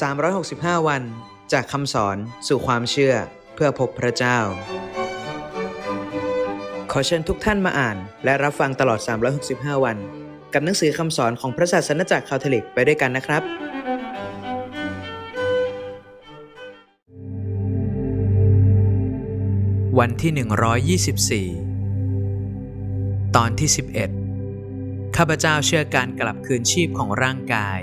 365 วัน จากคำสอนสู่ความเชื่อเพื่อพบพระเจ้า ขอเชิญทุกท่านมาอ่าน และรับฟังตลอด 365 วัน กับหนังสือคำสอนของพระศาสนจักรคาทอลิกไปด้วยกันนะครับ วันที่ 124 ตอนที่ 11ข้าพเจ้าเชื่อการกลับคืนชีพของร่างกาย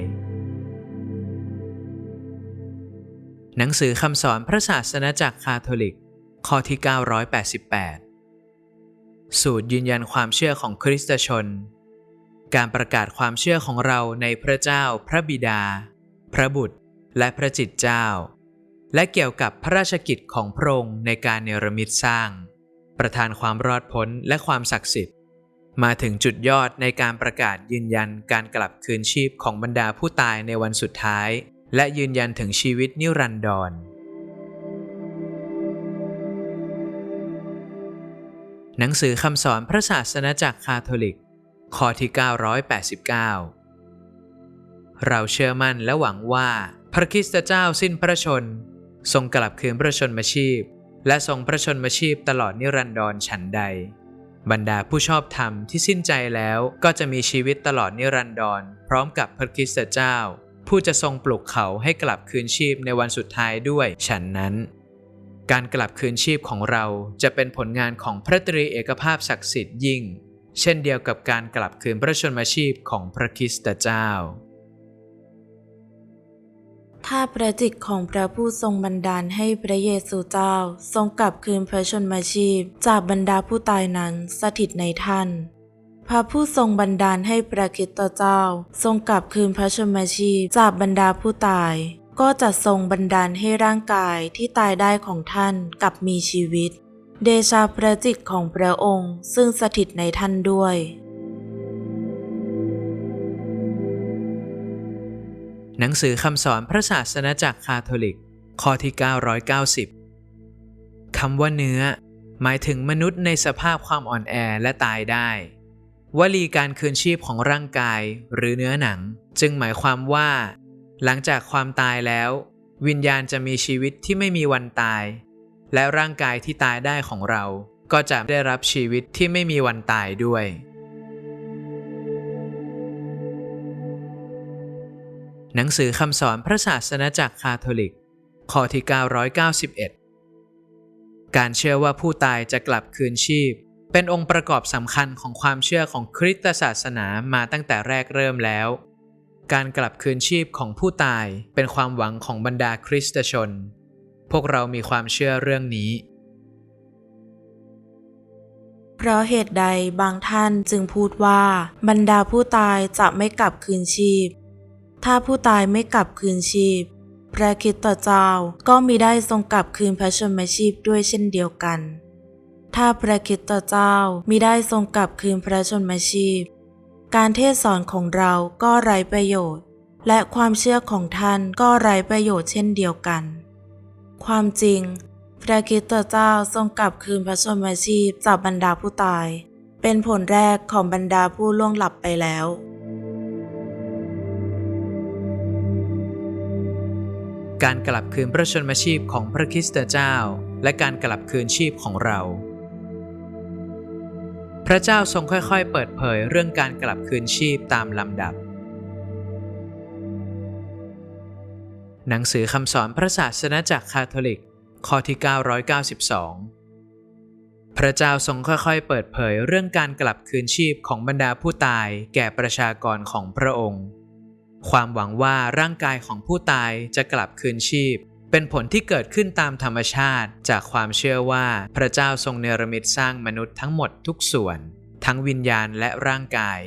หนังสือคำสอนพระศาสนจักรคาทอลิก ข้อที่ 988 สูตรยืนยันความเชื่อของคริสตชน การประกาศความเชื่อของเราในพระเจ้า พระบิดา พระบุตร และพระจิตเจ้า และเกี่ยวกับพระราชกิจของพระองค์ในการเนรมิตสร้าง ประทานความรอดพ้นและความศักดิ์สิทธิ์ มาถึงจุดยอดในการประกาศยืนยันการกลับคืนชีพของบรรดาผู้ตายในวันสุดท้าย และยืนยันถึงชีวิตนิรันดร หนังสือคำสอนพระศาสนจักรคาทอลิกข้อที่ 989 เราเชื่อมั่นและหวังว่าพระคริสตเจ้าสิ้นพระชน ทรงกลับคืนพระชนมชีพ และทรงพระชนมชีพตลอดนิรันดรฉันใด บรรดาผู้ชอบธรรมที่สิ้นใจแล้วก็จะมีชีวิตตลอดนิรันดรพร้อมกับพระคริสตเจ้า ผู้จะทรงปลุกเขาให้กลับคืนชีพในวันสุดท้ายด้วยฉันนั้น การกลับคืนชีพของเราจะเป็นผลงานของพระตรีเอกภาพศักดิ์สิทธิ์ยิ่ง เช่นเดียวกับการกลับคืนพระชนมชีพของพระคริสตเจ้าถ้าประจิตของพระผู้ทรงบันดาลให้พระเยซูเจ้า ทรงกลับคืนพระชนมาชีพ จากบรรดาผู้ตายนั้นสถิตในท่าน พระผู้ทรงบันดาลให้พระคริสตเจ้า ทรงกลับคืนพระชนมชีพจากบรรดาผู้ตาย ก็จะทรงบันดาลให้ร่างกายที่ตายได้ของท่านกลับมีชีวิต เดชาพระจิตของพระองค์ซึ่งสถิตในท่านด้วยหนังสือคำสอนพระศาสนจักรคาทอลิก ข้อที่ 990 คำว่าเนื้อ หมายถึงมนุษย์ในสภาพความอ่อนแอและตายได้ วลีการคืนชีพของร่างกายหรือเนื้อหนัง จึงหมายความว่า หลังจากความตายแล้ว วิญญาณจะมีชีวิตที่ไม่มีวันตาย และร่างกายที่ตายได้ของเรา ก็จะได้รับชีวิตที่ไม่มีวันตายด้วย หนังสือคำสอนพระศาสนจักรคาทอลิกข้อที่ 991 การเชื่อว่าผู้ตายจะกลับคืนชีพ เป็นองค์ประกอบสำคัญของความเชื่อของคริสตศาสนามาตั้งแต่แรกเริ่มแล้ว การกลับคืนชีพของผู้ตายเป็นความหวังของบรรดาคริสตชน พวกเรามีความเชื่อเรื่องนี้ เพราะเหตุใดบางท่านจึงพูดว่า บรรดาผู้ตายจะไม่กลับคืนชีพ ถ้าผู้ตายไม่กลับคืนชีพ พระคริสตเจ้าก็มิได้ทรงกลับคืนพระชนมชีพด้วยเช่นเดียวกัน ถ้าพระคริสตเจ้ามิได้ทรงกลับคืนพระชนมชีพ การเทศสอนของเราก็ไร้ประโยชน์ และความเชื่อของท่านก็ไร้ประโยชน์เช่นเดียวกัน ความจริง พระคริสตเจ้าทรงกลับคืนพระชนมชีพจากบรรดาผู้ตาย เป็นผลแรกของบรรดาผู้ล่วงหลับไปแล้วการกลับคืนพระชนมชีพของพระคริสตเจ้า และการกลับคืนชีพของเรา พระเจ้าทรงค่อยๆ เปิดเผยเรื่องการกลับคืนชีพตามลำดับ หนังสือคำสอนพระศาสนจักรคาทอลิก ข้อที่ 992 พระเจ้าทรงค่อยๆ เปิดเผยเรื่องการกลับคืนชีพของบรรดาผู้ตายแก่ประชากรของพระองค์ ความหวังว่าร่างกายของผู้ตายจะกลับคืนชีพ เป็นผลที่เกิดขึ้นตามธรรมชาติ จากความเชื่อว่าพระเจ้าทรงเนรมิตสร้างมนุษย์ทั้งหมดทุกส่วน ทั้งวิญญาณและร่างกาย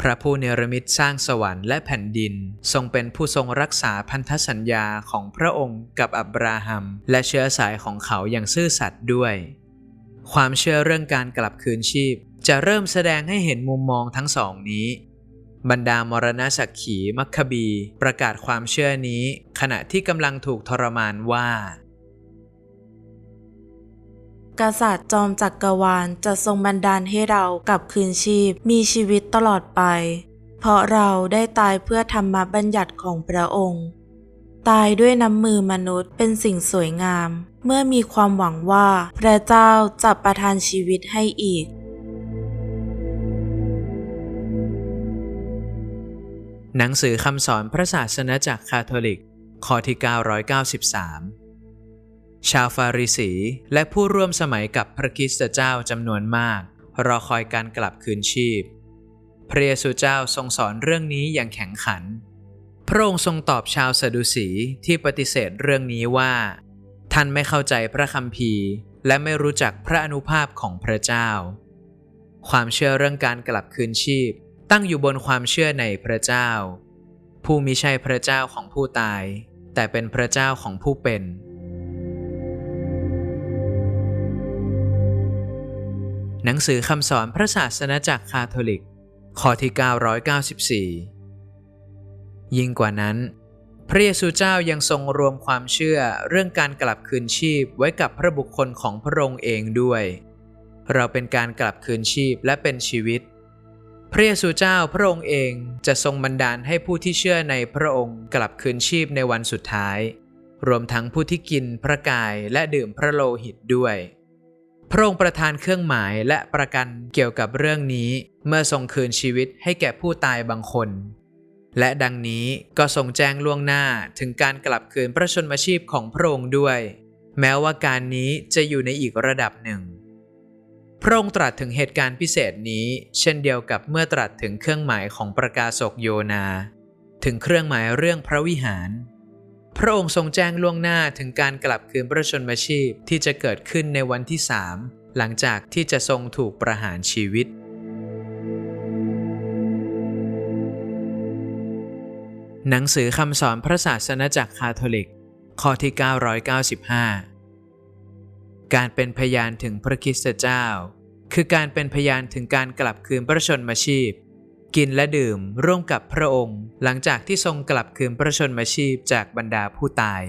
พระผู้เนรมิตสร้างสวรรค์และแผ่นดิน ทรงเป็นผู้ทรงรักษาพันธสัญญาของพระองค์กับอับราฮัม และเชื้อสายของเขาอย่างซื่อสัตย์ด้วย ความเชื่อเรื่องการกลับคืนชีพ จะเริ่มแสดงให้เห็นมุมมองทั้งสองนี้ บรรดามรณสักขีมัคคบี ประกาศความเชื่อนี้ ขณะที่กำลังถูกทรมานว่า กษัตริย์จอมจักรวาลจะทรงบันดาลให้เรากลับคืนชีพมีชีวิตตลอดไป เพราะเราได้ตายเพื่อธรรมบัญญัติของพระองค์ ตายด้วยน้ำมือมนุษย์เป็นสิ่งสวยงาม เมื่อมีความหวังว่าพระเจ้าจะประทานชีวิตให้อีก หนังสือคำสอนพระศาสนาจักรคาทอลิกข้อที่ 993 ชาวฟาริสีและผู้ร่วมสมัยกับพระคริสตเจ้าจำนวนมาก รอคอยการกลับคืนชีพ พระเยซูเจ้าทรงสอนเรื่องนี้อย่างแข็งขัน พระองค์ทรงตอบชาวสะดุสีที่ปฏิเสธเรื่องนี้ว่า ท่านไม่เข้าใจพระคัมภีร์ และไม่รู้จักพระอนุภาพของพระเจ้า ความเชื่อเรื่องการกลับคืนชีพ ตั้งอยู่บนความเชื่อในพระเจ้า ผู้มิใช่พระเจ้าของผู้ตาย แต่เป็นพระเจ้าของผู้เป็น หนังสือคำสอนพระศาสนาจักรคาทอลิกข้อที่ 994 ยิ่งกว่านั้น พระเยซูเจ้ายังทรงรวมความเชื่อเรื่องการกลับคืนชีพไว้กับพระบุคคลของพระองค์เองด้วย เราเป็นการกลับคืนชีพและเป็นชีวิต พระเยซูเจ้าพระองค์เองจะทรงบันดาลให้ผู้ที่เชื่อในพระองค์กลับคืนชีพในวันสุดท้าย รวมทั้งผู้ที่กินพระกายและดื่มพระโลหิตด้วย พระองค์ประทานเครื่องหมายและประกันเกี่ยวกับเรื่องนี้เมื่อทรงคืนชีวิตให้แก่ผู้ตายบางคน และดังนี้ก็ทรงแจ้งล่วงหน้าถึงการกลับคืนพระชนมชีพของพระองค์ด้วย แม้ว่าการนี้จะอยู่ในอีกระดับหนึ่ง พระองค์ตรัสถึงเหตุการณ์พิเศษนี้ เช่นเดียวกับเมื่อตรัสถึงเครื่องหมายของประกาศกโยนา ถึงเครื่องหมายเรื่องพระวิหาร พระองค์ทรงแจ้งล่วงหน้าถึงการกลับคืนพระชนมชีพที่จะเกิดขึ้นในวันที่สามหลังจากที่จะทรงถูกประหารชีวิต หนังสือคำสอนพระศาสนาจักรคาทอลิก ข้อที่ 995การเป็นพยานถึงพระคริสตเจ้า คือการเป็นพยานถึงการกลับคืนพระชนมาชีพ กินและดื่มร่วมกับพระองค์ หลังจากที่ทรงกลับคืนพระชนมาชีพจากบรรดาผู้ตาย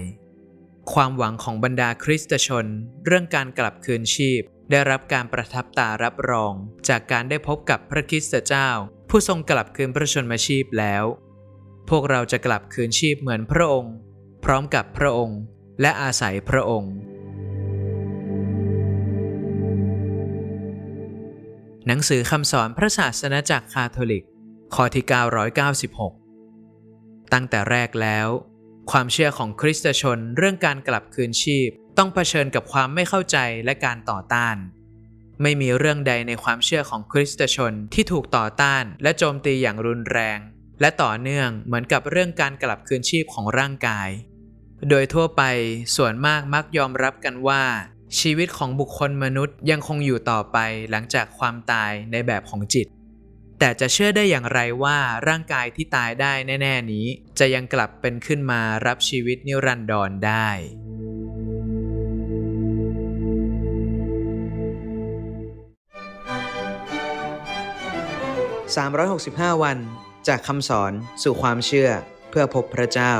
ความหวังของบรรดาคริสตชน เรื่องการกลับคืนชีพ ได้รับการประทับตารับรอง จากการได้พบกับพระคริสตเจ้า ผู้ทรงกลับคืนพระชนมาชีพแล้ว พวกเราจะกลับคืนชีพเหมือนพระองค์ พร้อมกับพระองค์ และอาศัยพระองค์ หนังสือคำสอนพระศาสนาจักรคาทอลิก ข้อที่ 996 ตั้งแต่แรกแล้ว ความเชื่อของคริสตชนเรื่องการกลับคืนชีพ ต้องเผชิญกับความไม่เข้าใจและการต่อต้าน ไม่มีเรื่องใดในความเชื่อของคริสตชนที่ถูกต่อต้าน และโจมตีอย่างรุนแรง และต่อเนื่องเหมือนกับเรื่องการกลับคืนชีพของร่างกาย โดยทั่วไปส่วนมากมักยอมรับกันว่า ชีวิตของบุคคลมนุษย์ยังคงอยู่ต่อไปหลังจากความตายในแบบของจิต แต่จะเชื่อได้อย่างไรว่าร่างกายที่ตายได้แน่ ๆ นี้ จะยังกลับเป็นขึ้นมารับชีวิตนิรันดรได้ 365 วัน จากคำสอนสู่ความเชื่อเพื่อพบพระเจ้า